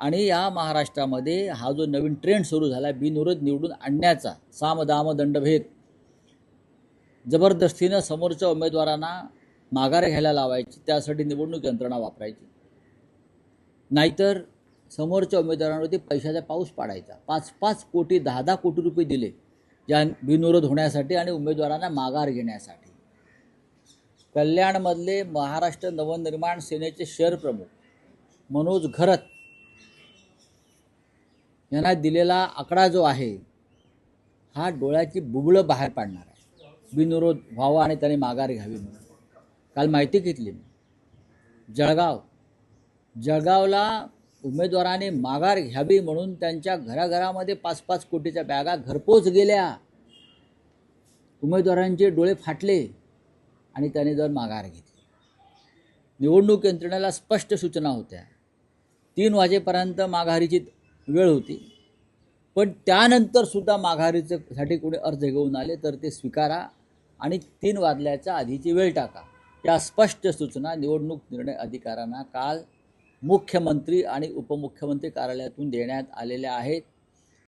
आणि या महाराष्ट्रामध्ये हा जो नवीन ट्रेंड सुरू झाला बिनविरोध निवडून आणण्याचा साम दाम दंडभेद. जबरदस्तीनं समोरच्या उमेदवारांना माघार घ्यायला लावायची त्यासाठी निवडणूक यंत्रणा वापरायची. नाहीतर समोरच्या उमेदवारांवरती पैशाचा पाऊस पाडायचा. पाच पाच कोटी दहा दहा कोटी रुपये दिले ज्या बिनविरोध होण्यासाठी आणि उमेदवारांना माघार घेण्यासाठी. कल्याणमधले महाराष्ट्र नवनिर्माण सेनेचे शहर प्रमुख मनोज घरत यांना दिलेला आकडा जो आहे हा डोळ्याची बुबळं बाहेर पाडणार आहे. बिनविरोध व्हावा आणि त्याने माघार घ्यावी म्हणून. काल माहिती घेतली मी. जळगाव. जळगावला उमेदवाराने माघार घ्यावी म्हणून त्यांच्या घराघरामध्ये पाच पाच कोटीच्या बॅगा घरपोच गेल्या. उमेदवारांचे डोळे फाटले आणि त्याने जर माघार घेतली. निवडणूक यंत्रणेला स्पष्ट सूचना होत्या. तीन वाजेपर्यंत माघारीची वेळ होती. पण त्यानंतर सुद्धा माघारीचं साठी कोणी अर्ज घेऊन आले तर ते स्वीकारा आणि तीन वाजल्याच्या आधीची वेळ टाका. या स्पष्ट सूचना निवडणूक निर्णय अधिकाऱ्यांना काल मुख्यमंत्री आणि उपमुख्यमंत्री कार्यालयातून देण्यात आलेल्या आहेत.